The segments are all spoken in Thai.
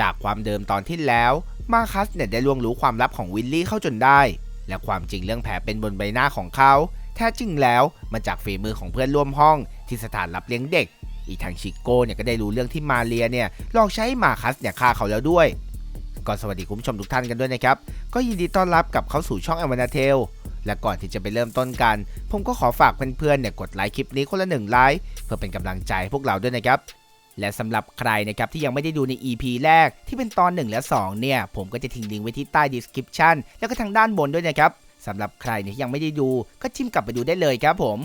จากความเดิมตอนที่แล้ว มาคัสเนี่ยได้ล่วงรู้ความลับของวิลลี่เข้าจนได้ และความจริงเรื่องแผลเป็นบนใบหน้าของเขา แท้จริงแล้วมาจากฝีมือของเพื่อนร่วมห้องที่สถานรับเลี้ยงเด็ก อีกทางชิโก้เนี่ยก็ได้รู้เรื่องที่มาเรียเนี่ยลอกใช้มาคัสเนี่ยฆ่าเขาแล้วด้วยก็สวัสดีคุณผู้ชมทุกท่านกันด้วยนะครับ ก็ยินดีต้อนรับกับเข้าสู่ช่องอ m ว n น t เทล และก่อนที่จะไปเริ่มต้นกัน ผมก็ขอฝากเพื่อนๆเนี่ยกดไลค์คลิปนี้คนละหนึ่งไลค์เพื่อเป็นกำลังใจให้พวกเราด้วยนะครับ และสำหรับใครนะครับที่ยังไม่ได้ดูใน EP แรกที่เป็นตอน 1 และ 2 เนี่ย ผมก็จะทิ้งลิงก์ไว้ที่ใต้ description แล้วก็ทางด้านบนด้วยนะครับสำหรับใครเนี่ยที่ยังไม่ได้ดูก็จิ้มกลับไปดูได้เลยครับผม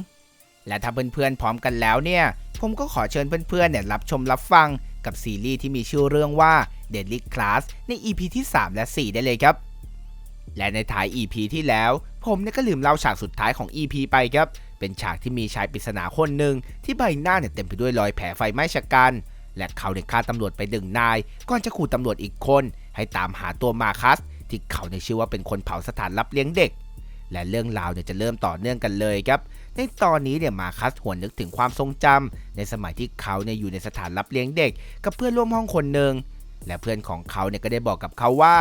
และถ้าเพื่อนๆพร้อมกันแล้วเนี่ย ผมก็ขอเชิญเพื่อนๆเนี่ยรับชมรับฟังกับซีรีส์ที่มีชื่อเรื่องว่า Deadly Class ใน EP ที่ 3 และ 4 ได้เลยครับ และในท้าย EP ที่แล้ว ผมเนี่ยก็ลืมเล่าฉากสุดท้ายของ EP ไปครับ เป็นฉากที่มีชายปริศนาคนหนึ่งที่ใบหน้าเนี่ยเต็มไปด้วยรอยแผลไฟไหม้ชะกัน และเขาเนี่ยฆ่าตำรวจไปหนึ่งนาย ก่อนจะขู่ตำรวจอีกคน ให้ตามหาตัวมาคัส ที่เขาเนี่ยชื่อว่าเป็นคนเผาสถานรับเลี้ยงเด็ก และเรื่องราวเนี่ยจะเริ่มต่อเนื่องกันเลยครับ ในตอนนี้เนี่ยมาคัสหวนนึกถึงความทรงจำในสมัยที่เขาเนี่ยอยู่ในสถานรับเลี้ยงเด็ก กับเพื่อนร่วมห้องคนหนึ่งและเพื่อนของเขาเนี่ยก็ได้บอกกับเขาว่า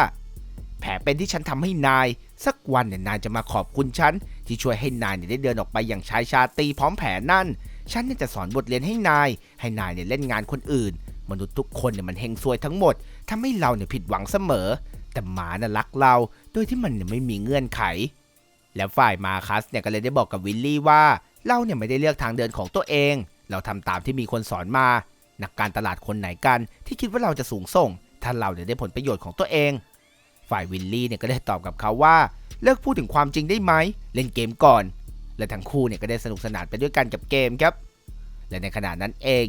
แผลเป็นที่ฉันทำให้นาย สักวันเนี่ยนายจะมาขอบคุณฉัน ที่ช่วยให้นายเนี่ยได้เดินออกไปอย่างชายชาตรีพร้อมแผลนั่น ฉันเนี่ยจะสอนบทเรียนให้นาย ให้นายเนี่ยเล่นงานคนอื่น มนุษย์ทุกคนเนี่ยมันเฮงซวยทั้งหมดทำให้เราเนี่ยผิดหวังเสมอ แต่หมาน่ะรักเรา โดยที่มันเนี่ยไม่มีเงื่อนไข แล้วฝ่ายมาคัสเนี่ยก็เลยได้บอกกับวิลลี่ว่าเราเนี่ยไม่ได้เลือกทางเดินของตัวเอง เราทำตามที่มีคนสอนมา นักการตลาดคนไหนกัน ที่คิดว่าเราจะสูงส่ง ถ้าเราเนี่ยได้ผลประโยชน์ของตัวเอง ฝ่ายวิลลี่เนี่ยก็ได้ตอบกับเขาว่าเลิกพูดถึงความจริงได้ไหมเล่นเกมก่อน และทั้งคู่เนี่ยก็ได้สนุกสนานไปด้วยกันกับเกมครับ และในขณะนั้นเอง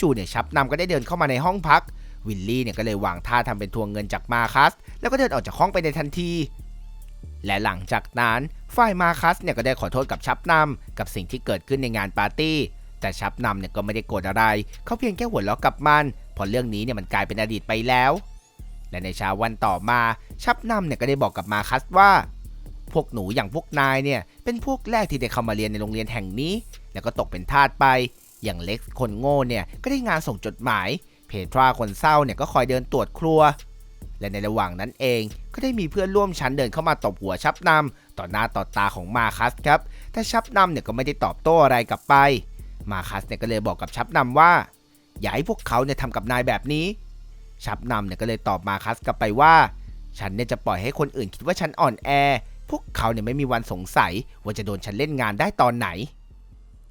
จู่ๆเนี่ยชับนำก็ได้เดินเข้ามาในห้องพักวิลลี่เนี่ยก็เลยวางท่าทำเป็นทวงเงินจากมาคัสแล้วก็เดินออกจากห้องไปในทันที และหลังจากนั้นฝ่ายมาคัสเนี่ยก็ได้ขอโทษกับชับนำกับสิ่งที่เกิดขึ้นในงานปาร์ตี้ แต่ชับนำเนี่ยก็ไม่ได้โกรธอะไร เขาเพียงแค่หัวเราะกับมันเพราะเรื่องนี้เนี่ยมันกลายเป็นอดีตไปแล้ว และในเช้าวันต่อมาชับนำเนี่ยก็ได้บอกกับมาคัสว่า พวกหนูอย่างพวกนายเนี่ยเป็นพวกแรกที่ได้เข้ามาเรียนในโรงเรียนแห่งนี้ แล้วก็ตกเป็นทาสไป อย่างเล็กคนโง่เนี่ยก็ได้งานส่งจดหมาย เพทราคนเศร้าเนี่ยก็คอยเดินตรวจครัว และในระหว่างนั้นเองก็ได้มีเพื่อนร่วมชั้นเดินเข้ามาตบหัวชับนำต่อหน้าต่อตาของมาคัสครับแต่ชับนำเนี่ยก็ไม่ได้ตอบโต้อะไรกลับไป มาคัสเนี่ยก็เลยบอกกับชับนำว่าอย่าให้พวกเขาเนี่ยทำกับนายแบบนี้ ชับนำเนี่ยก็เลยตอบมาคัสกลับไปว่า ฉันเนี่ยจะปล่อยให้คนอื่นคิดว่าฉันอ่อนแอ พวกเขาเนี่ยไม่มีวันสงสัยว่าจะโดนฉันเล่นงานได้ตอนไหน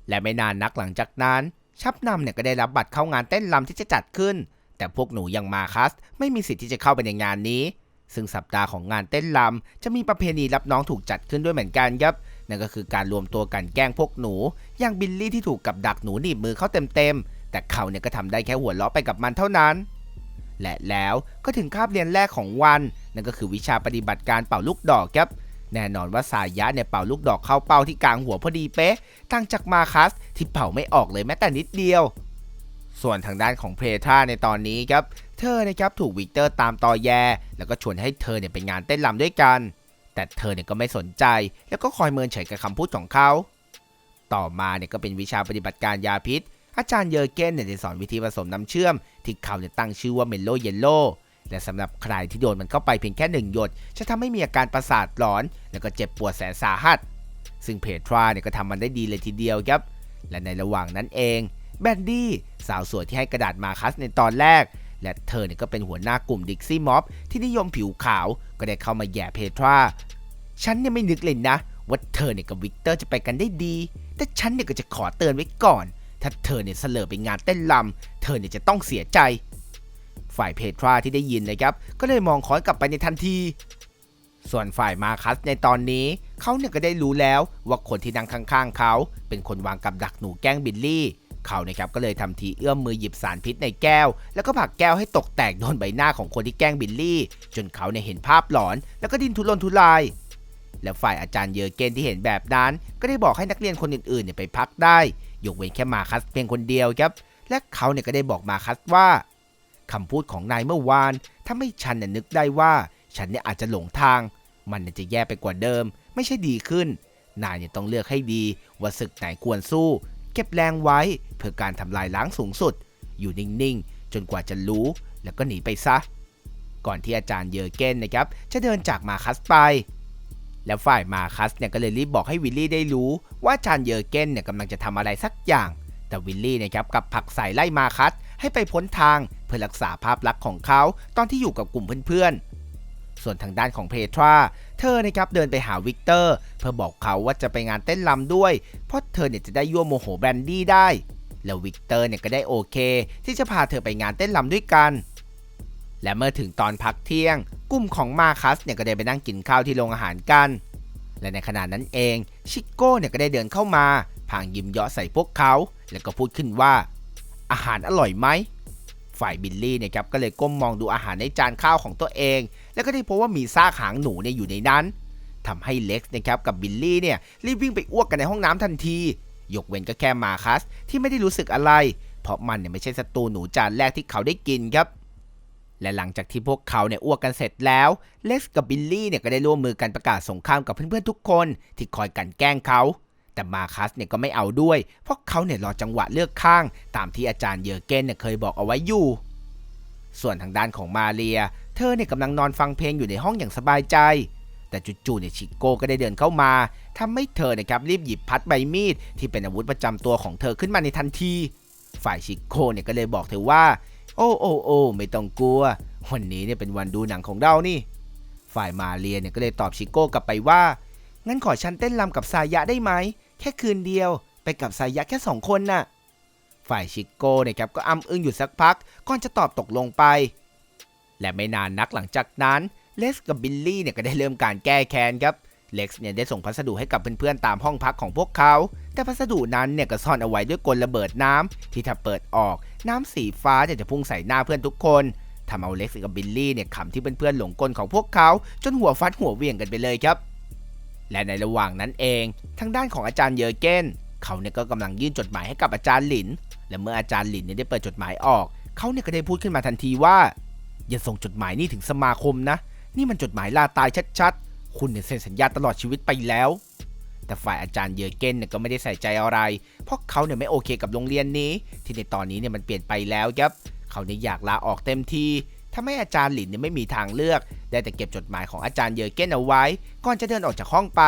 และไม่นานนักหลังจากนั้น ชับนำเนี่ยก็ได้รับบัตรเข้างานเต้นรำที่จะจัดขึ้น แต่พวกหนูอย่างมาคัส ไม่มีสิทธิ์ที่จะเข้าไปในงานนี้ ซึ่งสัปดาห์ของงานเต้นรำจะมีประเพณีรับน้องถูกจัดขึ้นด้วยเหมือนกันครับนั่นก็คือการรวมตัวกันแกล้งพวกหนู อย่างบิลลี่ที่ถูกกับดักหนูหนีบมือเขาเต็มๆแต่เขาเนี่ยก็ทำได้แค่หัวเราะไปกับมันเท่านั้น และแล้วก็ถึงคาบเรียนแรกของวัน นั่นก็คือวิชาปฏิบัติการเป่าลูกดอกครับแน่นอนว่าสายยะเนี่ยเป่าลูกดอกเข้าเป้าที่กลางหัวพอดีเป๊ะต่างจากมาคัสที่เป่าไม่ออกเลยแม้แต่นิดเดียว ส่วนทางด้านของเพทราในตอนนี้ครับ เธอนะครับถูกวิกเตอร์ตามตอแย แล้วก็ชวนให้เธอเนี่ยไปงานเต้นรำด้วยกัน แต่เธอเนี่ยก็ไม่สนใจ แล้วก็คอยเมินเฉยกับคำพูดของเขา ต่อมาเนี่ยก็เป็นวิชาปฏิบัติการยาพิษ อาจารย์เยอร์เกนเนี่ยได้สอนวิธีผสมน้ำเชื่อม ที่เขาเนี่ยตั้งชื่อว่าเมลโลเยลโลและสำหรับใครที่โดนมันเข้าไปเพียงแค่หนึ่งหยด จะทำให้มีอาการประสาทหลอน แล้วก็เจ็บปวดแสนสาหัส ซึ่งเพทราเนี่ยก็ทำมันได้ดีเลยทีเดียวครับ และในระหว่างนั้นเองแบนดี้สาวสวยที่ให้กระดาษมาคัสในตอนแรก และเธอเนี่ยก็เป็นหัวหน้ากลุ่มดิกซี่ม็อบที่นิยมผิวขาวก็ได้เข้ามาแย่เพทราฉันเนี่ยไม่นึกเลยนะว่าเธอเนี่ยกับวิกเตอร์จะไปกันได้ดี แต่ฉันเนี่ยก็จะขอเตือนไว้ก่อน ถ้าเธอเนี่ยเสลอไปงานเต้นรำเธอเนี่ยจะต้องเสียใจ ฝ่ายเพทราที่ได้ยินนะครับ ก็เลยมองคอนกลับไปในทันที ส่วนฝ่ายมาคัสในตอนนี้ เขาเนี่ยก็ได้รู้แล้วว่าคนที่นั่งข้างๆเขา เป็นคนวางกับดักหนูแกล้งบิลลี่เขานะครับก็เลยทำทีเอื้อมมือหยิบสารพิษในแก้ว แล้วก็ผลักแก้วให้ตกแตกโดนใบหน้าของคนที่แกล้งบิลลี่ จนเขาเนี่ยเห็นภาพหลอน แล้วก็ดิ้นทุรนทุราย และฝ่ายอาจารย์เยอร์เกนที่เห็นแบบนั้น ก็ได้บอกให้นักเรียนคนอื่นๆเนี่ยไปพักได้ ยกเว้นแค่มาคัสเพียงคนเดียวครับ และเขาเนี่ยก็ได้บอกมาคัสว่าคำพูดของนายเมื่อวานถ้าไม่ฉันน่ยนึกได้ว่า ฉันเนี่ยอาจจะหลงทาง มันจะแย่ไปกว่าเดิม ไม่ใช่ดีขึ้น นายเนี่ยต้องเลือกให้ดี ว่าศึกไหนควรสู้ เก็บแรงไว้เพื่อการทำลายล้างสูงสุด อยู่นิ่งๆ จนกว่าจะรู้ แล้วก็หนีไปซะ ก่อนที่อาจารย์เยอร์เกนนะครับ จะเดินจากมาคัสไป แล้วฝ่ายมาคัสเนี่ยก็เลยรีบบอกให้วิลลี่ได้รู้ว่าอาจารย์เยอร์เกนเนี่ยกำลังจะทำอะไรสักอย่าง แต่วิลลี่นะครับกับผลักใส่ไล่มาคัสให้ไปพ้นทางเพื่อรักษาภาพลักษณ์ของเขาตอนที่อยู่กับกลุ่มเพื่อนๆ ส่วนทางด้านของเพทราเธอนะครับเดินไปหาวิกเตอร์เพื่อบอกเขาว่าจะไปงานเต้นรำด้วย เพราะเธอเนี่ยจะได้ยั่วโมโหแบรนดี้ได้ แล้ววิกเตอร์เนี่ยก็ได้โอเค ที่จะพาเธอไปงานเต้นรำด้วยกัน และเมื่อถึงตอนพักเที่ยง กลุ่มของมาคัสเนี่ยก็ได้ไปนั่งกินข้าวที่โรงอาหารกัน และในขณะนั้นเองชิโก้เนี่ยก็ได้เดินเข้ามาพางยิ้มเยาะใส่พวกเขา แล้วก็พูดขึ้นว่า อาหารอร่อยไหมฝ่ายบิลลี่เนี่ยครับก็เลยก้มมองดูอาหารในจานข้าวของตัวเอง แล้วก็ได้พบว่ามีซากหางหนูเนี่ยอยู่ในนั้นทำให้เล็กซ์นะครับกับบิลลี่เนี่ยรีบวิ่งไปอ้วกกันในห้องน้ำทันที ยกเว้นก็แค่มาคัสที่ไม่ได้รู้สึกอะไร เพราะมันเนี่ยไม่ใช่ศัตรูหนูจานแรกที่เขาได้กินครับ และหลังจากที่พวกเขาเนี่ยอ้วกกันเสร็จแล้วเล็กกับบิลลี่เนี่ยก็ได้ร่วมมือกันประกาศสงครามกับเพื่อนๆทุกคนที่คอยกันแกล้งเขา แต่มาคัสเนี่ยก็ไม่เอาด้วย เพราะเขาเนี่ยรอจังหวะเลือกข้าง ตามที่อาจารย์เยอร์เกนเนี่ยเคยบอกเอาไว้อยู่ ส่วนทางด้านของมาเรีย เธอเนี่ยกำลังนอนฟังเพลงอยู่ในห้องอย่างสบายใจ แต่จู่ๆเนี่ยชิโก้ก็ได้เดินเข้ามาทำให้เธอนะครับรีบหยิบพัดใบมีดที่เป็นอาวุธประจำตัวของเธอขึ้นมาในทันที ฝ่ายชิโก้เนี่ยก็เลยบอกเธอว่า โอ้โอ้โอ้ไม่ต้องกลัว วันนี้เนี่ยเป็นวันดูหนังของเรานี่ ฝ่ายมาเรียเนี่ยก็เลยตอบชิโก้กลับไปว่า งั้นขอฉันเต้นรำกับสายะได้ไหม แค่คืนเดียว ไปกับสายะแค่สองคนน่ะ ฝ่ายชิโก้เนี่ยครับก็อ้ำอึ้งอยู่สักพัก ก่อนจะตอบตกลงไป และไม่นานนักหลังจากนั้น เล็กซ์กับบิลลี่เนี่ยก็ได้เริ่มการแก้แค้นครับ เล็กซ์เนี่ยได้ส่งพัสดุให้กับเพื่อนๆตามห้องพักของพวกเขา แต่พัสดุนั้นเนี่ยก็ซ่อนเอาไว้ด้วยกลระเบิดน้ำที่ถ้าเปิดออกน้ำสีฟ้าเนี่ยจะพุ่งใส่หน้าเพื่อนทุกคนทำเอาเล็กซ์กับบิลลี่เนี่ยขำที่เพื่อนๆหลงกลของพวกเขา จนหัวฟัดหัวเวียงกันไปเลยครับ และในระหว่างนั้นเอง ทางด้านของอาจารย์เยอเกนเขาเนี่ยก็กำลังยื่นจดหมายให้กับอาจารย์หลิน และเมื่ออาจารย์หลินเนี่ยได้เปิดจดหมายออก เขาเนี่ยก็ได้พูดขึ้นมาทันทีว่า อย่าส่งจดหมายนี่ถึงสมาคมนะ นี่มันจดหมายลาตายชัดๆ คุณเนี่ยเซ็นสัญญาตลอดชีวิตไปแล้ว แต่ฝ่ายอาจารย์เยอเกนเนี่ยก็ไม่ได้ใส่ใจอะไร เพราะเขาเนี่ยไม่โอเคกับโรงเรียนนี้ ที่ในตอนนี้เนี่ยมันเปลี่ยนไปแล้วครับเขาเนี่ยอยากลาออกเต็มที่ทำให้อาจารย์หลินเนี่ยไม่มีทางเลือก ได้แต่เก็บจดหมายของอาจารย์เยอเกนเอาไว้ ก่อนจะเดินออกจากห้องไป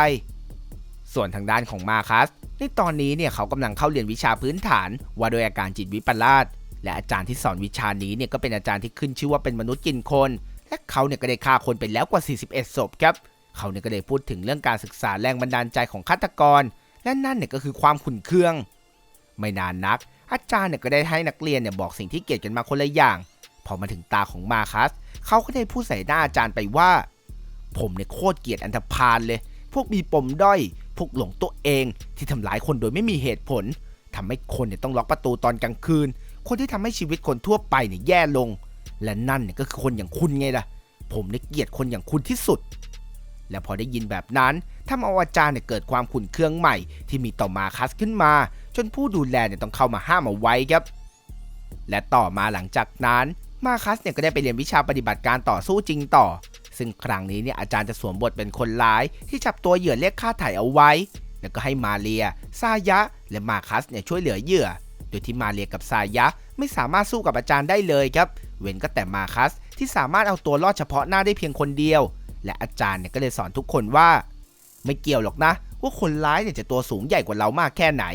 ส่วนทางด้านของมาคัสในตอนนี้เนี่ยเขากำลังเข้าเรียนวิชาพื้นฐาน ว่าโดยอาการจิตวิปลาสและอาจารย์ที่สอนวิชานี้เนี่ยก็เป็นอาจารย์ที่ขึ้นชื่อว่าเป็นมนุษย์กินคน และเขาเนี่ยก็ได้ฆ่าคนไปแล้วกว่า 41ศพครับ เขาเนี่ยก็ได้พูดถึงเรื่องการศึกษาแรงบันดาลใจของฆาตกร และนั่นเนี่ยก็คือความขุ่นเคือง ไม่นานนัก อาจารย์เนี่ยก็ได้ให้นักเรียนเนี่ยบอกสิ่งที่เกลียดกันมาคนละอย่าง พอมาถึงตาของมาคัส เขาก็ได้พูดใส่หน้าอาจารย์ไปว่า ผมเนี่ยโคตรเกลียดอันธพาลเลย พวกมีปมด้อย พวกหลงตัวเองที่ทำร้ายคนโดยไม่มีเหตุผลทำให้คนเนี่ยต้องล็อกประตูตอนกลางคืน คนที่ทำให้ชีวิตคนทั่วไปเนี่ยแย่ลง และนั่นเนี่ยก็คือคนอย่างคุณไงล่ะ ผมเนี่ยเกลียดคนอย่างคุณที่สุด และพอได้ยินแบบนั้นทำเอาอาจารย์เนี่ยเกิดความขุ่นเคืองใหม่ ที่มีต่อมาคัสขึ้นมา จนผู้ดูแลเนี่ยต้องเข้ามาห้ามเอาไว้ครับ และต่อมาหลังจากนั้นมาคัสเนี่ยก็ได้ไปเรียนวิชาปฏิบัติการต่อสู้จริงต่อ ซึ่งครั้งนี้เนี่ยอาจารย์จะสวมบทเป็นคนร้าย ที่จับตัวเหยื่อเรียกค่าถ่ายเอาไว้ แล้วก็ให้มาเรีย ซายะ และมาคัสเนี่ยช่วยเหลือเหยื่อ โดยที่มาเรียกับซายะไม่สามารถสู้กับอาจารย์ได้เลยครับ เว้นก็แต่มาคัสที่สามารถเอาตัวรอดเฉพาะหน้าได้เพียงคนเดียว และอาจารย์เนี่ยก็เลยสอนทุกคนว่า ไม่เกี่ยวหรอกนะ ว่าคนร้ายเนี่ยจะตัวสูงใหญ่กว่าเรามากแค่ไหน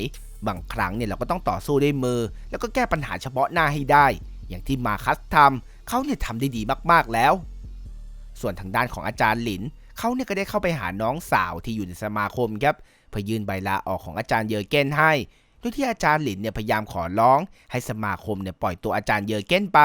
บางครั้งเนี่ยเราก็ต้องต่อสู้ด้วยมือ แล้วก็แก้ปัญหาเฉพาะหน้าให้ได้ อย่างที่มาคัสทำเขาเนี่ยทำได้ดีมากๆแล้ว ส่วนทางด้านของอาจารย์หลินเขาเนี่ยก็ได้เข้าไปหาน้องสาวที่อยู่ในสมาคมครับเพื่อยื่นใบลาออกของอาจารย์เยอเกนให้โดยที่อาจารย์หลินเนี่ยพยายามขอร้องให้สมาคมเนี่ยปล่อยตัวอาจารย์เยอเกนไป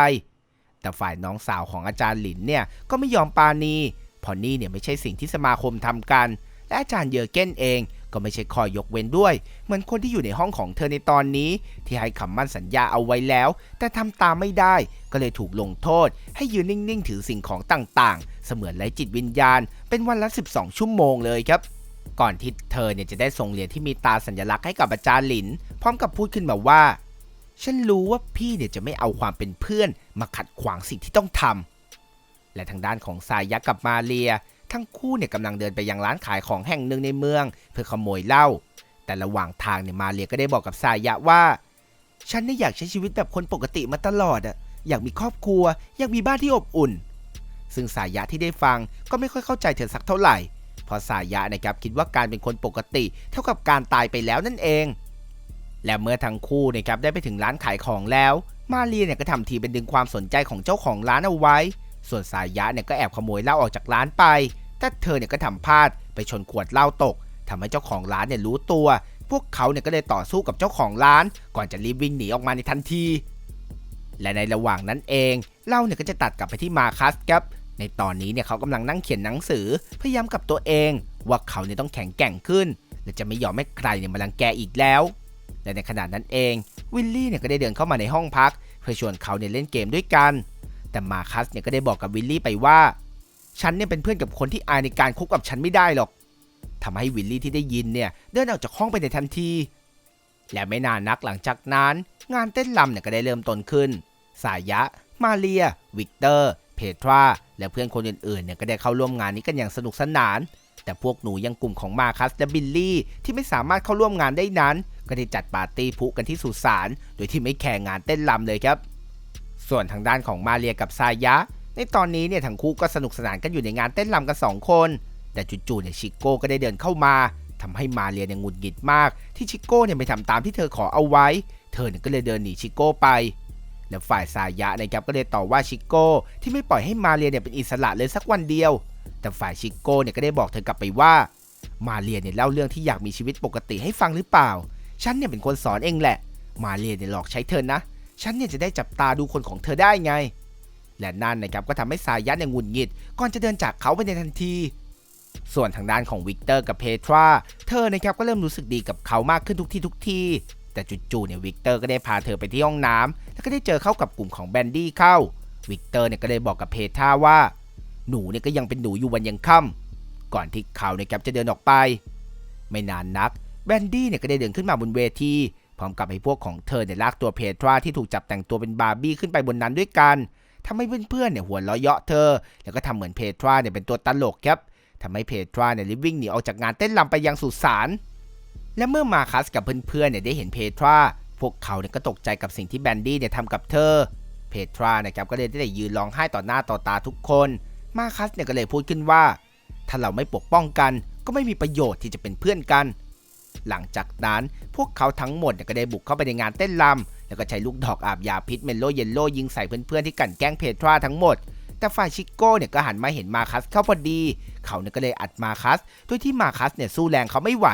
แต่ฝ่ายน้องสาวของอาจารย์หลินเนี่ยก็ไม่ยอมปาณี พราะนี่เนี่ยไม่ใช่สิ่งที่สมาคมทำกัน และอาจารย์เยอเก้นเองก็ไม่ใช่ข้อยกเว้นด้วย เหมือนคนที่อยู่ในห้องของเธอในตอนนี้ ที่ให้คำมั่นสัญญาเอาไว้แล้ว แต่ทำตามไม่ได้ ก็เลยถูกลงโทษ ให้ยืนนิ่ง ๆ ถือสิ่งของต่าง ๆ เสมือนไร้จิตวิญญาณ เป็นวันละ 12 ชั่วโมงเลยครับ ก่อนที่เธอเนี่ยจะได้ส่งเหรียญที่มีตาสัญลักษณ์ให้กับอาจารย์หลิน พร้อมกับพูดขึ้นมาว่า ฉันรู้ว่าพี่เนี่ยจะไม่เอาความเป็นเพื่อน มาขัดขวางสิ่งที่ต้องทำ และทางด้านของสายยักษ์กับมาเรีย ทั้งคู่เนี่ยกำลังเดินไปยังร้านขายของแห่งหนึ่งในเมือง เพื่อขโมยเหล้าแต่ระหว่างทางเนี่ยมาเรียก็ได้บอกกับสายะว่า ฉันเนี่ยอยากใช้ชีวิตแบบคนปกติมาตลอดอะอยากมีครอบครัว อยากมีบ้านที่อบอุ่น ซึ่งสายะที่ได้ฟังก็ไม่ค่อยเข้าใจเธอสักเท่าไหร่เพราะสายะนะครับคิดว่าการเป็นคนปกติเท่ากับการตายไปแล้วนั่นเอง และเมื่อทั้งคู่นะครับได้ไปถึงร้านขายของแล้ว มาเรียเนี่ยก็ทำทีเป็นดึงความสนใจของเจ้าของร้านเอาไว้ ส่วนสายะเนี่ยก็แอบขโมยเหล้าออกจากร้านไป แต่เธอเนี่ยก็ทำพลาดไปชนขวดเหล้าตกทำให้เจ้าของร้านเนี่ยรู้ตัว พวกเขาเนี่ยก็เลยต่อสู้กับเจ้าของร้าน ก่อนจะรีบวิ่งหนีออกมาในทันที และในระหว่างนั้นเองเหล่าเนี่ยก็จะตัดกลับไปที่มาคัสครับในตอนนี้เนี่ยเขากำลังนั่งเขียนหนังสือพยายามกับตัวเอง ว่าเขาเนี่ยต้องแข็งแกร่งขึ้น และจะไม่ยอมให้ใครเนี่ยมาลังแกอีกแล้ว และในขณะนั้นเองวิลลี่เนี่ยก็ได้เดินเข้ามาในห้องพัก เพื่อชวนเขาเนี่ยเล่นเกมด้วยกัน แต่มาคัสเนี่ยก็ได้บอกกับวิลลี่ไปว่า ฉันเนี่ยเป็นเพื่อนกับคนที่อายในการคบกับฉันไม่ได้หรอกทำให้วิลลี่ที่ได้ยินเนี่ยเดินออกจากห้องไปในทันที และไม่นานนักหลังจากนั้น งานเต้นรำเนี่ยก็ได้เริ่มต้นขึ้น สายะ มาเรีย วิกเตอร์ เพทรา และเพื่อนคนอื่นๆเนี่ยก็ได้เข้าร่วมงานนี้กันอย่างสนุกสนาน แต่พวกหนูยังกลุ่มของมาคัสและบิลลี่ที่ไม่สามารถเข้าร่วมงานได้นั้น ก็ได้จัดปาร์ตี้พุกันที่สุสาน โดยที่ไม่แข่งงานเต้นรำเลยครับ ส่วนทางด้านของมาเรียกับซายะ ในตอนนี้เนี่ยทั้งคู่ก็สนุกสนานกันอยู่ในงานเต้นรำกันสองคน แต่จู่ๆเนี่ยชิโก้ก็ได้เดินเข้ามาทำให้มาเรียเนี่ยหงุดหงิดมาก ที่ชิโก้เนี่ยไม่ทำตามที่เธอขอเอาไว้ เธอเนี่ยก็เลยเดินหนีชิโก้ไป และฝ่ายสายะนะครับก็เลยต่อว่าชิโก้ที่ไม่ปล่อยให้มาเรียเนี่ยเป็นอิสระเลยสักวันเดียว แต่ฝ่ายชิโก้เนี่ยก็ได้บอกเธอกลับไปว่ามาเรียเนี่ยเล่าเรื่องที่อยากมีชีวิตปกติให้ฟังหรือเปล่า ฉันเนี่ยเป็นคนสอนเองแหละ มาเรียเนี่ยหลอกใช้เธอนะ ฉันเนี่ยจะได้จับตาดูคนของเธอได้ไง และนั่นนะครับก็ทำให้สายะเนี่ยหงุดหงิด ก่อนจะเดินจากเขาไปในทันที ส่วนทางด้านของวิกเตอร์กับเพทรา เธอนะครับก็เริ่มรู้สึกดีกับเขามากขึ้นทุกที่ทุกทีแต่จู่ๆเนี่ยวิกเตอร์ก็ได้พาเธอไปที่ห้องน้ำแล้วก็ได้เจอเข้ากับกลุ่มของแบนดี้เข้า วิกเตอร์เนี่ยก็ได้บอกกับเพทราว่า หนูเนี่ยก็ยังเป็นหนูอยู่วันยังค่ำก่อนที่เขาเนี่ยครับจะเดินออกไป ไม่นานนักแบนดี้เนี่ยก็ได้เดินขึ้นมาบนเวที พร้อมกับให้พวกของเธอเนี่ยลากตัวเพทราที่ถูกจับแต่งตัวเป็นบาร์บี้ขึ้นไปบนนั้นด้วยกันทำให้เพื่อนๆเนี่ยหัวเราะเยาะเธอ แล้วก็ทำเหมือนเพทราเนี่ยเป็นตัวตลกครับทำให้เพทราเนี่ยรีบวิ่งหนีออกจากงานเต้นรำไปยังสุสานและเมื่อมาคัสกับเพื่อนๆเนี่ยได้เห็นเพทราพวกเขาเนี่ยก็ตกใจกับสิ่งที่แบนดี้เนี่ยทำกับเธอ เพทรานะครับก็เลยได้ยืนร้องไห้ต่อหน้าต่อตาทุกคน มาคัสเนี่ยก็เลยพูดขึ้นว่า ถ้าเราไม่ปกป้องกัน ก็ไม่มีประโยชน์ที่จะเป็นเพื่อนกัน หลังจากนั้นพวกเขาทั้งหมดก็ได้บุกเข้าไปในงานเต้นรำแล้วก็ใช้ลูกดอกอาบยาพิษเมลโลเยลโลยิงใส่เพื่อนๆที่กันแกล้งเพทราทั้งหมด แต่ฝ่ายชิโก้เนี่ยก็หันมาเห็นมาคัสเข้าพอดี เขาเนี่ยก็เลยอัดมาคัสโดยที่มาคัสเนี่ยสู้แรงเขาไม่ไหว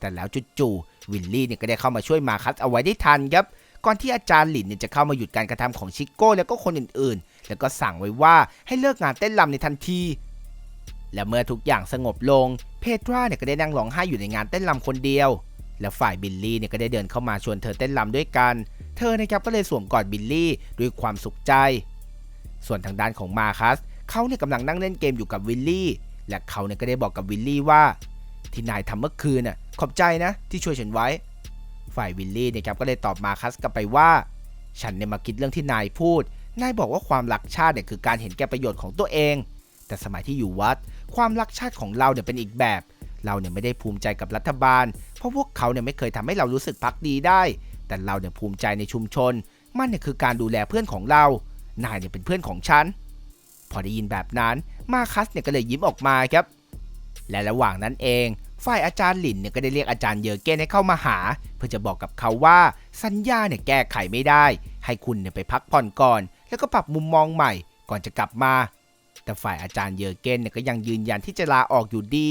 แต่แล้วจู่ๆวิลลี่เนี่ยก็ได้เข้ามาช่วยมาคัสเอาไว้ได้ทันครับก่อนที่อาจารย์หลินเนี่ยจะเข้ามาหยุดการกระทำของชิโก้แล้วก็คนอื่นๆ แล้วก็สั่งไว้ว่าให้เลิกงานเต้นรำในทันที และเมื่อทุกอย่างสงบลง เพทราเนี่ยก็ได้นั่งร้องไห้อยู่ในงานเต้นรำคนเดียว และฝ่ายบิลลี่เนี่ยก็ได้เดินเข้ามาชวนเธอเต้นรำด้วยกัน เธอนะครับก็เลยสวมกอดบิลลี่ด้วยความสุขใจ ส่วนทางด้านของมาคัสเขาเนี่ยกำลังนั่งเล่นเกมอยู่กับวิลลี่ และเขาเนี่ยก็ได้บอกกับวิลลี่ว่า ที่นายทำเมื่อคืนน่ะขอบใจนะที่ช่วยฉันไว้ ฝ่ายวิลลี่เนี่ยครับก็เลยตอบมาคัสกลับไปว่า ฉันเนี่ยมาคิดเรื่องที่นายพูดนายบอกว่าความรักชาติเนี่ยคือการเห็นแก่ประโยชน์ของตัวเอง แต่สมัยที่อยู่วัด ความรักชาติของเราเนี่ยเป็นอีกแบบ เราเนี่ยไม่ได้ภูมิใจกับรัฐบาล เพราะพวกเขาเนี่ยไม่เคยทำให้เรารู้สึกพักดีได้ แต่เราเนี่ยภูมิใจในชุมชน มันเนี่ยคือการดูแลเพื่อนของเรา นายเนี่ยเป็นเพื่อนของฉัน พอได้ยินแบบนั้น มาคัสเนี่ยก็เลยยิ้มออกมาครับ และระหว่างนั้นเอง ฝ่ายอาจารย์หลินเนี่ยก็ได้เรียกอาจารย์เยอเก้นให้เข้ามาหา เพื่อจะบอกกับเขาว่าสัญญาเนี่ยแก้ไขไม่ได้ ให้คุณเนี่ยไปพักผ่อนก่อน แล้วก็ปรับมุมมองใหม่ ก่อนจะกลับมา แต่ฝ่ายอาจารย์เยอเก้นเนี่ยก็ยังยืนยันที่จะลาออกอยู่ดี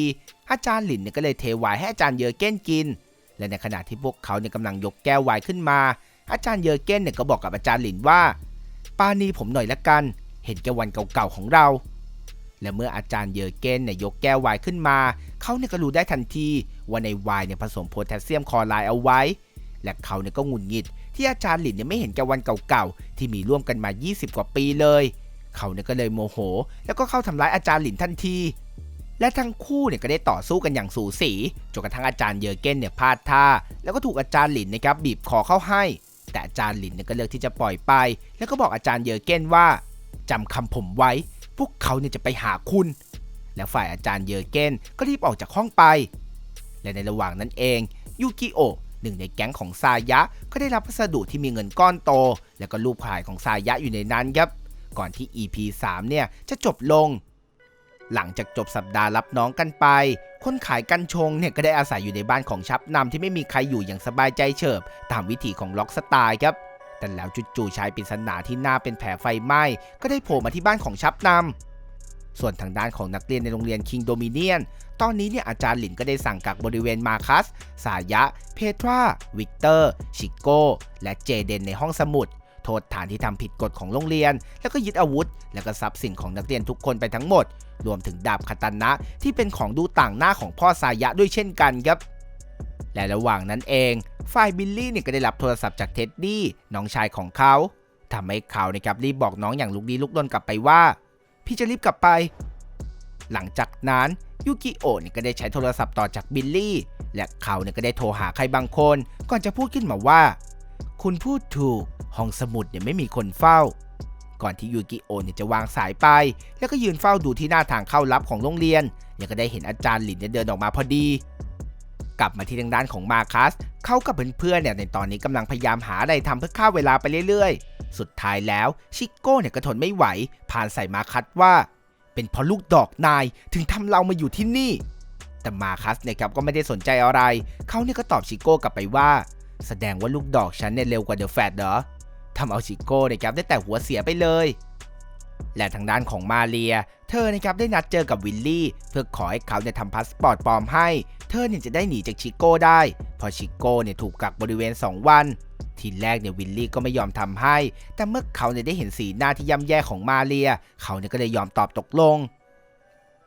อาจารย์หลินเนี่ยก็เลยเทวน์ให้อาจารย์เยอเก้นกิน และในขณะที่พวกเขาเนี่ยกำลังยกแก้ววน์ขึ้นมา อาจารย์เยอเก้นเนี่ยก็บอกกับอาจารย์หลินว่า ปานีผมหน่อยละกัน เห็นแก่วันเก่าๆของเรา และเมื่ออาจารย์เยอเกนเนี่ยยกแก้ววน์ขึ้นมา เขาเนี่ยก็รู้ได้ทันทีว่าในวน์เนี่ยผสมโพแทสเซียมคลอไรด์เอาไว้ และเขาเนี่ยก็งุดหงิดที่อาจารย์หลินเนี่ยไม่เห็นแก่วันเก่าๆที่มีร่วมกันมา 20 กว่าปีเลย เขาเนี่ยก็เลยโมโห แล้วก็เข้าทำร้ายอาจารย์หลินทันที และทั้งคู่เนี่ยก็ได้ต่อสู้กันอย่างสูสีจนกระทั่งอาจารย์เยอเกนเนี่ยพลาดท่า แล้วก็ถูกอาจารย์หลินนะครับบีบคอเข้าให้ แต่อาจารย์หลินเนี่ยก็เลือกที่จะปล่อยไป แล้วก็บอกอาจารย์เยอเกนว่าจำคำผมไว้ พวกเขาเนี่ยจะไปหาคุณ แล้วฝ่ายอาจารย์เยอเกนก็รีบออกจากห้องไป และในระหว่างนั้นเองยูกิโอหนึ่งในแก๊งของซายะก็ได้รับพัสดุที่มีเงินก้อนโต แล้วก็รูปถ่ายของซายะอยู่ในนั้นครับ ก่อนที่ EP 3 เนี่ยจะจบลง หลังจากจบสัปดาห์รับน้องกันไป คนขายกัญชงเนี่ยก็ได้อาศัยอยู่ในบ้านของชับนำที่ไม่มีใครอยู่อย่างสบายใจเฉิบ ตามวิถีของล็อกสไตล์ครับ แต่แล้วจู่ๆชายปริศนาที่หน้าเป็นแผลไฟไหม้ก็ได้โผล่มาที่บ้านของชับนำส่วนทางด้านของนักเรียนในโรงเรียนคิงโดมิเนียน ตอนนี้เนี่ยอาจารย์หลินก็ได้สั่งกักบริเวณมาคัส สายะ เพทรา วิกเตอร์ ชิโก้ และเจเดนในห้องสมุด โทษฐานที่ทำผิดกฎของโรงเรียน แล้วก็ยึดอาวุธ และก็ทรัพย์สินของนักเรียนทุกคนไปทั้งหมด รวมถึงดาบคาตานะที่เป็นของดูต่างหน้าของพ่อสายะด้วยเช่นกันครับและระหว่างนั้นเองฝ่ายบิลลี่เนี่ยก็ได้รับโทรศัพท์จากเท็ดดี้น้องชายของเขาทำให้เขานะครับรีบบอกน้องอย่างลุกดีลุกดนกลับไปว่า พี่จะรีบกลับไป หลังจากนั้นยูกิโอเนี่ยก็ได้ใช้โทรศัพท์ต่อจากบิลลี่และเขาเนี่ยก็ได้โทรหาใครบางคน ก่อนจะพูดขึ้นมาว่า คุณพูดถูก ห้องสมุดเนี่ยไม่มีคนเฝ้า ก่อนที่ยูกิโอเนี่ยจะวางสายไป แล้วก็ยืนเฝ้าดูที่หน้าทางเข้าลับของโรงเรียน แล้วก็ได้เห็นอาจารย์หลินเดินออกมาพอดี กลับมาที่ทางด้านของมาคัส เขากับเพื่อนๆเนี่ยในตอนนี้กำลังพยายามหาอะไรทำเพื่อฆ่าเวลาไปเรื่อยๆ สุดท้ายแล้วชิโก้เนี่ยก็ทนไม่ไหว ผ่านใส่มาคัสว่า เป็นเพราะลูกดอกนายถึงทำเรามาอยู่ที่นี่แต่มาคัสเนี่ยครับก็ไม่ได้สนใจอะไร เขาเนี่ยก็ตอบชิโก้กลับไปว่า แสดงว่าลูกดอกฉันเนี่ยเร็วกว่าเดอะแฟตเหรอทำเอาชิโก้เนี่ยครับได้แต่หัวเสียไปเลย และทางด้านของมาเรีย เธอนะครับได้นัดเจอกับวิลลี่ เพื่อขอให้เขาเนี่ยทำพาสปอร์ตปลอมให้ เธอเนี่ยจะได้หนีจากชิโก้ได้พราะชิโก้เนี่ยถูกกักบริเวณ 2 วัน ทีแรกเนี่ยวิลลี่ก็ไม่ยอมทำให้ แต่เมื่อเขาเนี่ยได้เห็นสีหน้าที่ย่ำแย่ของมาเรีย เขาเนี่ยก็เลยยอมตอบตกลง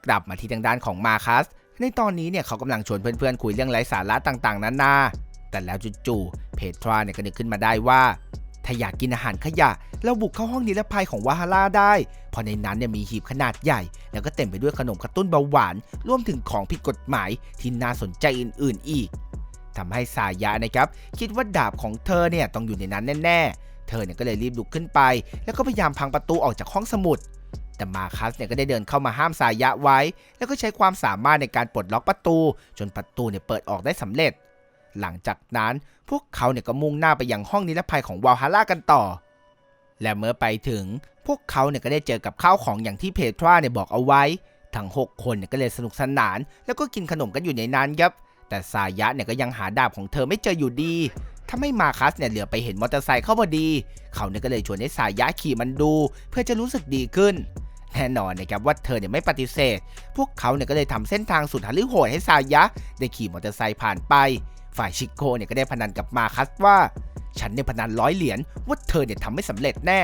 กลับมาที่ทางด้านของมาคัสในตอนนี้เนี่ยเขากำลังชวนเพื่อนๆคุยเรื่องไร้สาระต่างๆนานา แต่แล้วจู่ๆเพทราเนี่ยก็นึกขึ้นมาได้ว่า ถ้าอยากกินอาหารขยะ เราบุกเข้าห้องนิรภัยของวาฮาร่าได้เพราะในนั้นเนี่ยมีหีบขนาดใหญ่ แล้วก็เต็มไปด้วยขนมกระตุ้นเบาหวานรวมถึงของผิดกฎหมายที่น่าสนใจอื่น ๆ อีกทำให้สายะนะครับ คิดว่าดาบของเธอเนี่ยต้องอยู่ในนั้นแน่ๆ เธอเนี่ยก็เลยรีบลุกขึ้นไป แล้วก็พยายามพังประตูออกจากห้องสมุด แต่มาคัสเนี่ยก็ได้เดินเข้ามาห้ามสายะไว้ แล้วก็ใช้ความสามารถในการปลดล็อกประตู จนประตูเนี่ยเปิดออกได้สำเร็จ หลังจากนั้นพวกเขาเนี่ยก็มุ่งหน้าไปยังห้องนิรภัยของวาลฮาร่ากันต่อ และเมื่อไปถึงพวกเขาเนี่ยก็ได้เจอกับข้าวของอย่างที่เพทราเนี่ยบอกเอาไว้ ทั้ง 6 คนเนี่ยก็เลยสนุกสนาน แล้วก็กินขนมกันอยู่ในนั้นครับ แต่สายะเนี่ยก็ยังหาดาบของเธอไม่เจออยู่ดีทำให้มาคัสเนี่ยเหลือไปเห็นมอเตอร์ไซค์เข้าพอดี เขาเนี่ยก็เลยชวนให้สายะขี่มันดู เพื่อจะรู้สึกดีขึ้น แน่นอนนะครับว่าเธอเนี่ยไม่ปฏิเสธ พวกเขาเนี่ยก็เลยทำเส้นทางสุดหฤโหดให้สายะ ได้ขี่มอเตอร์ไซค์ผ่านไป ฝ่ายชิโก้เนี่ยก็ได้พนันกับมาคัสว่า ฉันเนี่ยพนันร้อยเหรียญว่าเธอเนี่ยทำไม่สำเร็จแน่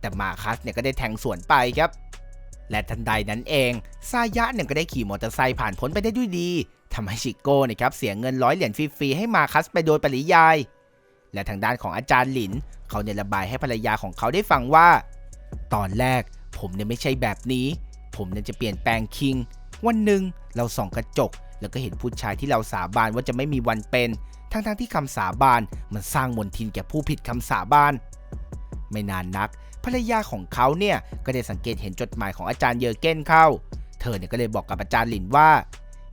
แต่มาคัสเนี่ยก็ได้แทงสวนไปครับ และทันใดนั้นเองซายะเนี่ยก็ได้ขี่มอเตอร์ไซค์ผ่านพ้นไปได้ด้วยดีทำให้ชิโก้เนะครับเสียเงินร้อยเหรียญฟรีๆให้มาคัสไปโดยปริยาย และทางด้านของอาจารย์หลิน เขาเนี่ยระบายให้ภรรยาของเขาได้ฟังว่า ตอนแรกผมเนี่ยไม่ใช่แบบนี้ ผมเนี่ยจะเปลี่ยนแปลงคิง วันหนึ่งเราส่องกระจก แล้วก็เห็นผู้ชายที่เราสาบานว่าจะไม่มีวันเป็น ทั้งๆทที่คำสาบานมันสร้างมนทินแก่ผู้ผิดคำสาบาน ไม่นานนัก ภรรยาของเขาเนี่ยก็ได้สังเกตเห็นจดหมายของอาจารย์เยอร์เก้นเข้า เธอเนี่ยก็เลยบอกกับอาจารย์หลินว่า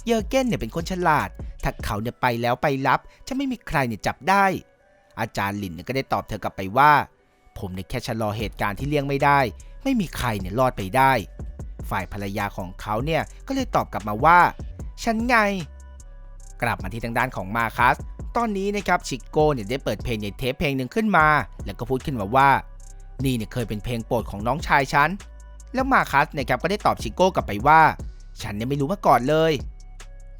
เยอร์เก้นเนี่ยเป็นคนฉลาด ถ้าเขาเนี่ยไปแล้วไปรับจะไม่มีใครเนี่ยจับได้ อาจารย์หลินเนี่ยก็ได้ตอบเธอกลับไปว่า ผมเนี่ยแค่ชะลอเหตุการณ์ที่เลี่ยงไม่ได้ ไม่มีใครเนี่ยรอดไปได้ ฝ่ายภรรยาของเขาเนี่ยก็เลยตอบกลับมาว่า ฉันไง กลับมาที่ทางด้านของมาคัส ตอนนี้นะครับชิโก้เนี่ยได้เปิดเพลงในเทปเพลงหนึ่งขึ้นมา แล้วก็พูดขึ้นมาว่า นี่เนี่ยเคยเป็นเพลงโปรดของน้องชายฉัน แล้วมาคัสนะครับก็ได้ตอบชิโก้กลับไปว่า ฉันเนี่ยไม่รู้มาก่อนเลย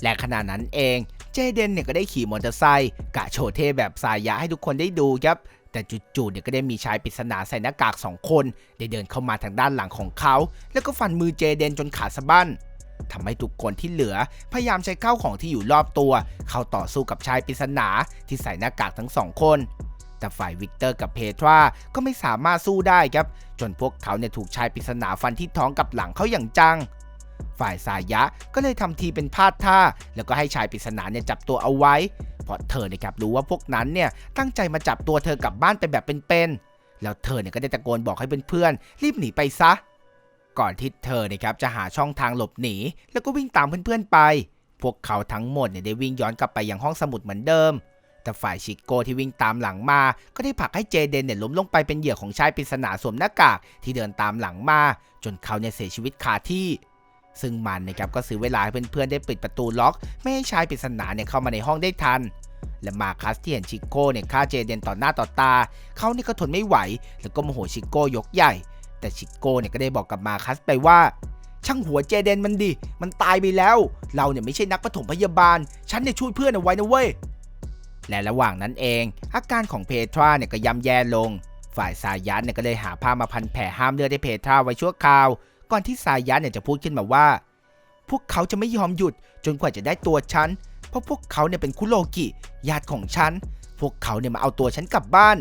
และขณะนั้นเองเจเดนเนี่ยก็ได้ขี่มอเตอร์ไซค์กะโชว์เท่แบบสายยะให้ทุกคนได้ดูครับแต่จู่ๆเนี่ยก็ได้มีชายปริศนาใส่หน้ากากสองคน ได้เดินเข้ามาทางด้านหลังของเขา แล้วก็ฟันมือเจเดนจนขาดสะบั้น ทำให้ทุกคนที่เหลือพยายามใช้ข้าวของที่อยู่รอบตัว เข้าต่อสู้กับชายปริศนาที่ใส่หน้ากากทั้งสองคน แต่ฝ่ายวิกเตอร์กับเพทราก็ไม่สามารถสู้ได้ครับ จนพวกเขาเนี่ยถูกชายปริศนาฟันที่ท้องกับหลังเขาอย่างจัง ฝ่ายสายะก็เลยทำทีเป็นพลาดท่า แล้วก็ให้ชายปริศนาเนี่ยจับตัวเอาไว้ เพราะเธอเนี่ยครับรู้ว่าพวกนั้นเนี่ยตั้งใจมาจับตัวเธอกลับบ้านไปแบบเป็นๆแล้วเธอเนี่ยก็ได้ตะโกนบอกให้เพื่อนๆรีบหนีไปซะ ก่อนที่เธอเนี่ยครับจะหาช่องทางหลบหนี แล้วก็วิ่งตามเพื่อนๆไป พวกเขาทั้งหมดเนี่ยได้วิ่งย้อนกลับไปยังห้องสมุดเหมือนเดิม แต่ฝ่ายชิโก้ที่วิ่งตามหลังมา ก็ได้ผลักให้เจเดนเนี่ยล้มลงไปเป็นเหยื่อของชายปริศนาสวมหน้ากากที่เดินตามหลังมา จนเขาเนี่ยเสียชีวิตคาที่ ซึ่งมันนะครับก็ซื้อเวลาให้เพื่อนๆได้ปิดประตูล็อก ไม่ให้ชายปริศนาเนี่ยเข้ามาในห้องได้ทันและมาคัสที่เห็นชิโก้เนี่ยฆ่าเจเดนต่อหน้าต่อตา เขานี่ก็ทนไม่ไหว แล้วก็โมโหชิโก้ยกใหญ่ แต่ชิโก้เนี่ยก็ได้บอกกับมาคัสไปว่า ช่างหัวเจเดนมันดิ มันตายไปแล้ว เราเนี่ยไม่ใช่นักปฐมพยาบาล ฉันเนี่ยช่วยเพื่อนเอาไว้นะเว้ย และระหว่างนั้นเอง อาการของเพทราเนี่ยก็ย่ำแย่ลง ฝ่ายสายันเนี่ยก็เลยหาผ้ามาพันแผลห้ามเลือดให้เพทราไว้ชั่วคราว ก่อนที่สายันเนี่ยจะพูดขึ้นมาว่า พวกเขาจะไม่ยอมหยุดจนกว่าจะได้ตัวฉัน เพราะพวกเขาเนี่ยเป็นคุโรกิญาติของฉัน พวกเขาเนี่ยมาเอาตัวฉันกลับบ้าน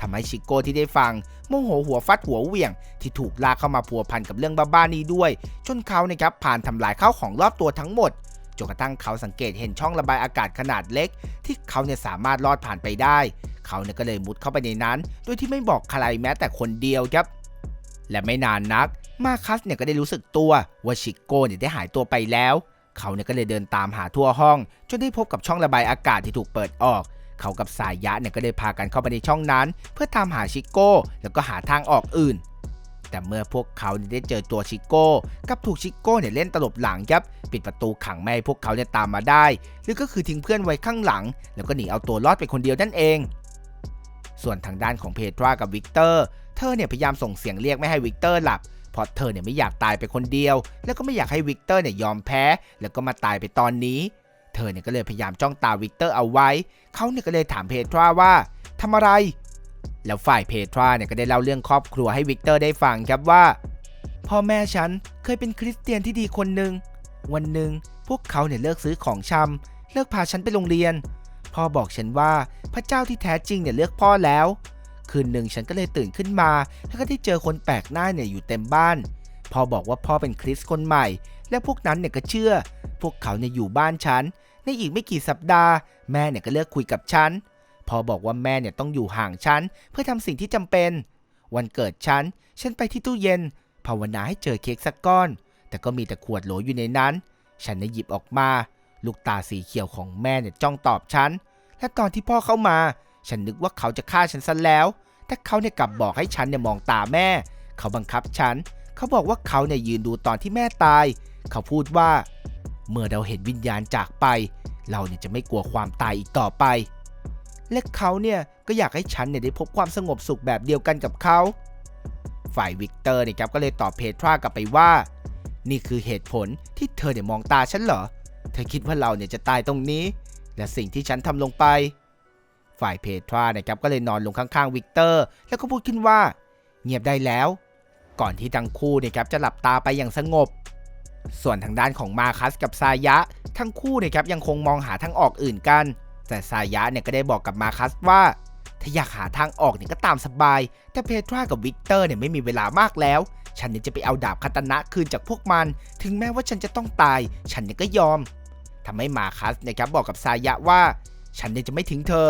ทำให้ชิโก้ที่ได้ฟัง โมโหหัวฟัดหัวเวี่ยง ที่ถูกลากเข้ามาพัวพันกับเรื่องบ้าๆนี้ด้วย จนเขานะครับผ่านทำลายข้าวของรอบตัวทั้งหมดจนกระทั่งเขาสังเกตเห็นช่องระบายอากาศขนาดเล็ก ที่เขาเนี่ยสามารถลอดผ่านไปได้ เขาเนี่ยก็เลยมุดเข้าไปในนั้น โดยที่ไม่บอกใครแม้แต่คนเดียวครับ และไม่นานนัก มาคัสเนี่ยก็ได้รู้สึกตัวว่าชิโก้เนี่ยได้หายตัวไปแล้ว เขาเนี่ยก็เลยเดินตามหาทั่วห้อง จนได้พบกับช่องระบายอากาศที่ถูกเปิดออก เขากับสายยะเนี่ยก็ได้พากันเข้าไปในช่องนั้น เพื่อตามหาชิโก้ แล้วก็หาทางออกอื่น แต่เมื่อพวกเขาได้เจอตัวชิโก้กับถูกชิโก้เนี่ยเล่นตลบหลังครับปิดประตูขังไม่ให้พวกเขาเนี่ยตามมาได้ หรือก็คือทิ้งเพื่อนไว้ข้างหลัง แล้วก็หนีเอาตัวรอดไปคนเดียวนั่นเอง ส่วนทางด้านของเพตรากับวิกเตอร์เธอเนี่ยพยายามส่งเสียงเรียกไม่ให้วิกเตอร์หลับเพราะเธอเนี่ยไม่อยากตายไปคนเดียว แล้วก็ไม่อยากให้วิกเตอร์เนี่ยยอมแพ้ แล้วก็มาตายไปตอนนี้ เธอเนี่ยก็เลยพยายามจ้องตาวิกเตอร์เอาไว้ เขาเนี่ยก็เลยถามเพตราว่าทำอะไร แล้วฝ่ายเพตราเนี่ยก็ได้เล่าเรื่องครอบครัวให้วิกเตอร์ได้ฟังครับว่า พ่อแม่ฉันเคยเป็นคริสเตียนที่ดีคนหนึ่ง วันหนึ่งพวกเขาเนี่ยเลิกซื้อของชำเลิกพาฉันไปโรงเรียน พ่อบอกฉันว่าพระเจ้าที่แท้จริงเนี่ยเลือกพ่อแล้ว คืนหนึ่งฉันก็เลยตื่นขึ้นมา แล้วก็ได้เจอคนแปลกหน้าเนี่ยอยู่เต็มบ้าน พ่อบอกว่าพ่อเป็นคริสคนใหม่ และพวกนั้นเนี่ยก็เชื่อ พวกเขาเนี่ยอยู่บ้านฉัน ในอีกไม่กี่สัปดาห์ แม่เนี่ยก็เลิกคุยกับฉันพ่อบอกว่าแม่เนี่ยต้องอยู่ห่างฉัน เพื่อทำสิ่งที่จำเป็น วันเกิดฉัน ฉันไปที่ตู้เย็น ภาวนาให้เจอเค้กสักก้อน แต่ก็มีแต่ขวดโหลอยู่ในนั้น ฉันได้หยิบออกมา ลูกตาสีเขียวของแม่เนี่ยจ้องตอบฉัน และตอนที่พ่อเข้ามา ฉันนึกว่าเขาจะฆ่าฉันซะแล้ว แต่เขาเนี่ยกลับบอกให้ฉันเนี่ยมองตาแม่ เขาบังคับฉัน เขาบอกว่าเขาเนี่ยยืนดูตอนที่แม่ตาย เขาพูดว่า เมื่อเราเห็นวิญญาณจากไป เราเนี่ยจะไม่กลัวความตายอีกต่อไป และเขาเนี่ยก็อยากให้ฉันเนี่ยได้พบความสงบสุขแบบเดียวกันกับเขา ฝ่ายวิกเตอร์เนี่ยครับก็เลยตอบเพทรากลับไปว่า นี่คือเหตุผลที่เธอเนี่ยมองตาฉันเหรอ เธอคิดว่าเราเนี่ยจะตายตรงนี้ และสิ่งที่ฉันทำลงไป ฝ่ายเพทราเนี่ยครับก็เลยนอนลงข้างๆวิกเตอร์ แล้วก็พูดขึ้นว่า เงียบได้แล้ว ก่อนที่ทั้งคู่เนี่ยครับจะหลับตาไปอย่างสงบ ส่วนทางด้านของมาคัสกับซายะ ทั้งคู่เนี่ยครับยังคงมองหาทางออกอื่นกัน แต่ซายะเนี่ยก็ได้บอกกับมาคัสว่า ถ้าอยากหาทางออกเนี่ยก็ตามสบาย แต่เพทรากับวิกเตอร์เนี่ยไม่มีเวลามากแล้ว ฉันเนี่ยจะไปเอาดาบคาตนะคืนจากพวกมัน ถึงแม้ว่าฉันจะต้องตาย ฉันเนี่ยก็ยอมทำให้มาคัสนะครับบอกกับซายะว่า ฉันเนี่ยจะไม่ทิ้งเธอ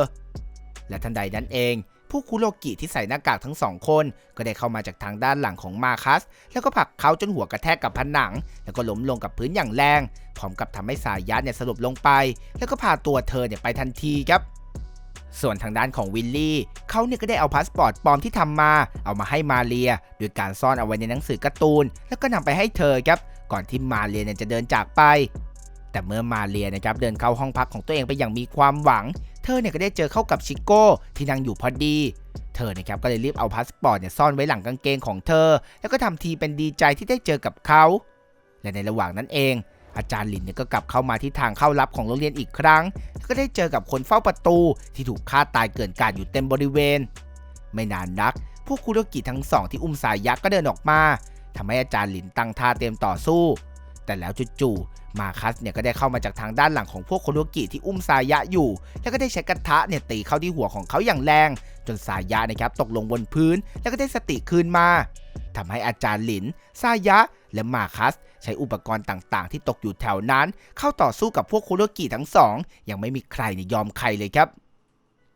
และทันใดนั้นเอง ผู้คุโรกิที่ใส่หน้ากากทั้งสองคน ก็ได้เข้ามาจากทางด้านหลังของมาคัส แล้วก็ผลักเขาจนหัวกระแทกกับผนัง แล้วก็ล้มลงกับพื้นอย่างแรง พร้อมกับทำให้สายะเนี่ยสลบลงไป แล้วก็พาตัวเธอเนี่ยไปทันทีครับส่วนทางด้านของวิลลี่ เขาเนี่ยก็ได้เอาพาสปอร์ตปลอมที่ทำมา เอามาให้มาเรีย โดยการซ่อนเอาไว้ในหนังสือการ์ตูน แล้วก็นำไปให้เธอครับ ก่อนที่มาเรียเนี่ยจะเดินจากไป แต่เมื่อมาเรียนะครับเดินเข้าห้องพักของตัวเองไปอย่างมีความหวังเธอเนี่ยก็ได้เจอเข้ากับชิโก้ที่นั่งอยู่พอดี เธอเนะครับก็เลยรีบเอาพาสปอร์ตเนี่ยซ่อนไว้หลังกางเกงของเธอ แล้วก็ทำทีเป็นดีใจที่ได้เจอกับเขา และในระหว่างนั้นเอง อาจารย์หลินเนี่ยก็กลับเข้ามาที่ทางเข้าลับของโรงเรียนอีกครั้งก็ได้เจอกับคนเฝ้าประตูที่ถูกฆ่าตายเกลื่อนกาดอยู่เต็มบริเวณ ไม่นานนักพวกคุโรกิทั้งสองที่อุ้มสายยักษ์ก็เดินออกมาทำให้อาจารย์หลินตั้งท่าเตรียมต่อสู้ แต่แล้วจู่ๆ มาคัสเนี่ยก็ได้เข้ามาจากทางด้านหลังของพวกคุโรกิที่อุ้มสายะอยู่ แล้วก็ได้ใช้กระทะเนี่ยตีเข้าที่หัวของเขาอย่างแรง จนสายะนะครับตกลงบนพื้น แล้วก็ได้สติคืนมาทำให้อาจารย์หลินสายะ และมาคัส ใช้อุปกรณ์ต่างๆ ที่ตกอยู่แถวนั้น เข้าต่อสู้กับพวกคุโรกิทั้งสองยังไม่มีใครเนี่ยยอมใครเลยครับ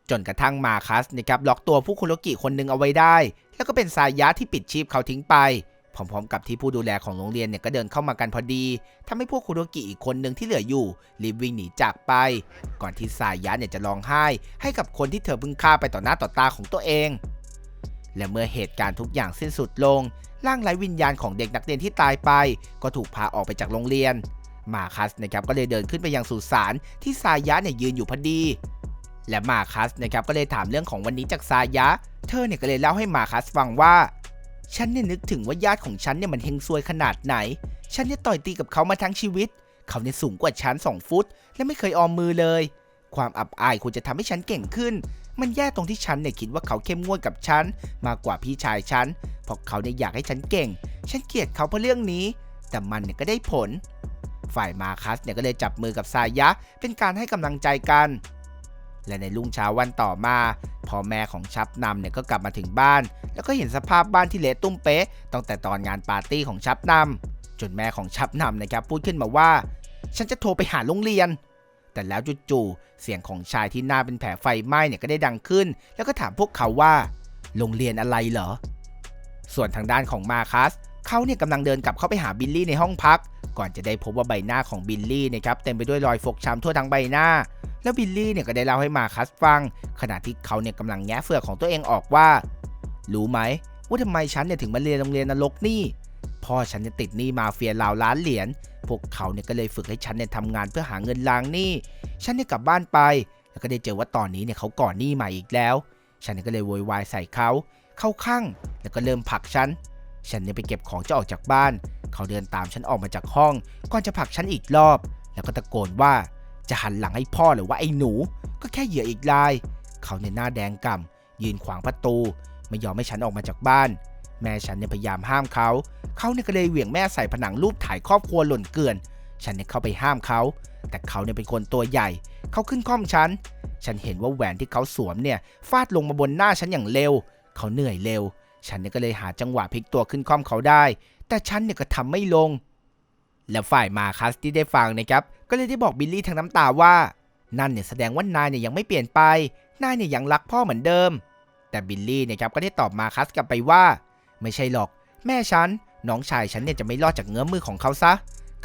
จนกระทั่งมาคัสนะครับล็อกตัวผู้คุโรกิคนหนึ่งเอาไว้ได้ แล้วก็เป็นสายะที่ปิดชีพเขาทิ้งไป พร้อมๆ กับที่ผู้ดูแลของโรงเรียนเนี่ยก็เดินเข้ามากันพอดีทำให้พวกคุโรกิอีกคนหนึ่งที่เหลืออยู่รีบวิ่งหนีจากไป ก่อนที่สายะเนี่ยจะร้องไห้ ให้กับคนที่เธอเพิ่งฆ่าไปต่อหน้าต่อตาของตัวเอง และเมื่อเหตุการณ์ทุกอย่างสิ้นสุดลง ร่างไร้วิญญาณของเด็กนักเรียนที่ตายไป ก็ถูกพาออกไปจากโรงเรียน มาคัสนะครับก็เลยเดินขึ้นไปยังสุสานที่สายะเนี่ยยืนอยู่พอดี และมาคัสนะครับก็เลยถามเรื่องของวันนี้จากสายะเธอเนี่ยก็เลยเล่าให้มาคัสฟังว่า ฉันเนี่ยนึกถึงว่าญาติของฉันเนี่ยมันเฮงซวยขนาดไหน ฉันเนี่ยต่อยตีกับเขามาทั้งชีวิต เขาเนี่ยสูงกว่าฉันสองฟุต และไม่เคยออมมือเลย ความอับอายควรจะทำให้ฉันเก่งขึ้น มันแย่ตรงที่ฉันเนี่ยคิดว่าเขาเข้มงวดกับฉันมากกว่าพี่ชายฉัน เพราะเขาเนี่ยอยากให้ฉันเก่ง ฉันเกลียดเขาเพราะเรื่องนี้ แต่มันเนี่ยก็ได้ผล ฝ่ายมาคัสเนี่ยก็เลยจับมือกับซายะ เป็นการให้กำลังใจกัน และในรุ่งเช้าวันต่อมาพ่อแม่ของชับนำเนี่ยก็กลับมาถึงบ้าน แล้วก็เห็นสภาพบ้านที่เละตุ้มเป๊ะตั้งแต่ตอนงานปาร์ตี้ของชับนำจนแม่ของชับนำนะครับพูดขึ้นมาว่า ฉันจะโทรไปหาโรงเรียน แต่แล้วจู่ๆเสียงของชายที่หน้าเป็นแผลไฟไหม้เนี่ยก็ได้ดังขึ้น แล้วก็ถามพวกเขาว่า โรงเรียนอะไรเหรอ ส่วนทางด้านของมาคัส เขาเนี่ยกำลังเดินกลับเข้าไปหาบิลลี่ในห้องพัก ก่อนจะได้พบว่าใบหน้าของบิลลี่นะครับเต็มไปด้วยรอยฟกช้ำทั่วทั้งใบหน้า แล้วบิลลี่เนี่ยก็ได้เล่าให้มาคัสฟัง ขณะที่เขาเนี่ยกำลังแงะเฟือกของตัวเองออกว่า รู้ไหมว่าทำไมฉันเนี่ยถึงมาเรียนโรงเรียนนรกนี่พ่อฉันเนี่ยติดหนี้มาเฟียราวล้านเหรียญ พวกเขาเนี่ยก็เลยฝึกให้ฉันเนี่ยทำงานเพื่อหาเงินล้างหนี้ ฉันเนี่ยกลับบ้านไป แล้วก็ได้เจอว่าตอนนี้เนี่ยเขาก่อหนี้ใหม่อีกแล้ว ฉันเนี่ยก็เลยโวยวายใส่เขา เข้าข้างแล้วก็เริ่มผลักฉัน ฉันเนี่ยไปเก็บของจะออกจากบ้าน เขาเดินตามฉันออกมาจากห้อง ก่อนจะผลักฉันอีกรอบ แล้วก็ตะโกนว่าจะหันหลังให้พ่อหรือว่าไอ้หนู ก็แค่เหยื่ออีกราย เขาเนี่ยหน้าแดงก่ำยืนขวางประตู ไม่ยอมให้ฉันออกมาจากบ้าน แม่ฉันเนี่ยพยายามห้ามเขา เขาเนี่ยก็เลยเหวี่ยงแม่ใส่ผนังรูปถ่ายครอบครัวหล่นเกลื่อน ฉันเนี่ยเข้าไปห้ามเขา แต่เขาเนี่ยเป็นคนตัวใหญ่ เขาขึ้นคล่อมฉัน ฉันเห็นว่าแหวนที่เขาสวมเนี่ยฟาดลงมาบนหน้าฉันอย่างเร็ว เขาเหนื่อยเร็ว ฉันเนี่ยก็เลยหาจังหวะพลิกตัวขึ้นคล่อมเขาได้ แต่ฉันเนี่ยก็ทำไม่ลง แล้วฝ่ายมาคัสที่ได้ฟังนะครับ ก็เลยได้บอกบิลลี่ทางน้ำตาว่า นั่นเนี่ยแสดงว่านายเนี่ยยังไม่เปลี่ยนไป นายเนี่ยยังรักพ่อเหมือนเดิม แต่บิลลี่นะครับก็ได้ตอบมาคัสกลับไปว่า ไม่ใช่หรอก แม่ฉัน น้องชายฉันเนี่ยจะไม่รอดจากเงื้อมือของเขาซะ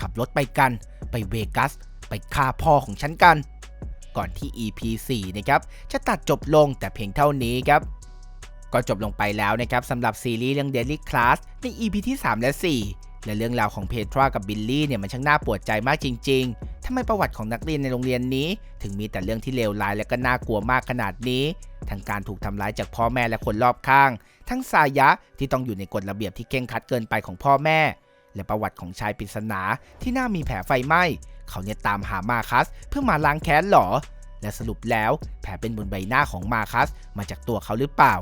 ขับรถไปกัน ไปเวกัส ไปฆ่าพ่อของฉันกัน ก่อนที่ EP 4นะครับ จะตัดจบลงแต่เพียงเท่านี้ครับ ก็จบลงไปแล้วนะครับสำหรับซีรีส์เรื่อง Daily Class ใน EP ที่ 3 และ 4 และเรื่องราวของเพทรากับบิลลี่เนี่ยมันช่างน่าปวดใจมากจริง ๆ ทำไมประวัติของนักเรียนในโรงเรียนนี้ ถึงมีแต่เรื่องที่เลวร้ายและก็น่ากลัวมากขนาดนี้ ทั้งการถูกทำร้ายจากพ่อแม่และคนรอบข้าง ทั้งสายะที่ต้องอยู่ในกฎระเบียบที่เคร่งคัดเกินไปของพ่อแม่ และประวัติของชายปริศนาที่น่ามีแผลไฟไหม้ เขาเนี่ยตามหามาคัส เพื่อมาล้างแค้นหรอและสรุปแล้วแผลเป็นบนใบหน้าของมาคัสมาจากตัวเขาหรือเปล่า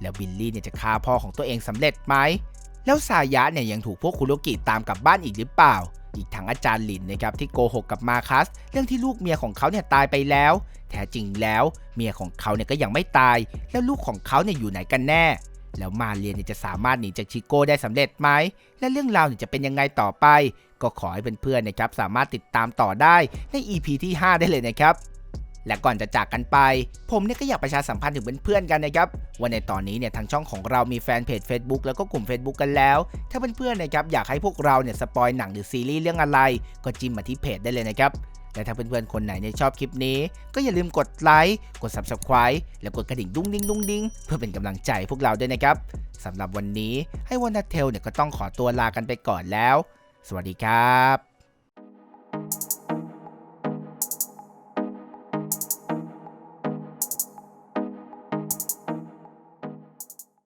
แล้วบิลลี่เนี่ยจะฆ่าพ่อของตัวเองสำเร็จไหม แล้วสายะเนี่ยยังถูกพวกคุโรกิตามกลับบ้านอีกหรือเปล่า อีกทั้งอาจารย์หลินนะครับที่โกหกกับมาคัส เรื่องที่ลูกเมียของเขาเนี่ยตายไปแล้ว แท้จริงแล้วเมียของเขาเนี่ยก็ยังไม่ตาย แล้วลูกของเขาเนี่ยอยู่ไหนกันแน่ แล้วมาเรียนเนี่ยจะสามารถหนีจากชิโก้ได้สำเร็จไหม และเรื่องราวเนี่ยจะเป็นยังไงต่อไป ก็ขอให้เพื่อนๆนะครับสามารถติดตามต่อได้ใน EP ที่ 5 ได้เลยนะครับ และก่อนจะจากกันไป ผมเนี่ยก็อยากประชาสัมพันธ์ถึงเพื่อนๆกันนะครับว่าในตอนนี้เนี่ยทางช่องของเรามีแฟนเพจ Facebook แล้วก็กลุ่ม Facebook กันแล้ว ถ้าเพื่อนๆนะครับอยากให้พวกเราเนี่ยสปอยหนังหรือซีรีส์เรื่องอะไร ก็จิ้มมาที่เพจได้เลยนะครับและถ้าเพื่อนๆ คนไหนเนี่ยชอบคลิปนี้ ก็อย่าลืมกดไลค์ กด Subscribe แล้วกดกระดิ่งดุ้งดิ้งดุ้งดิ้งเพื่อเป็นกำลังใจพวกเราด้วยนะครับสำหรับวันนี้ให้วันนัทเทลเนี่ยก็ต้องขอตัวลากันไปก่อนแล้ว สวัสดีครับ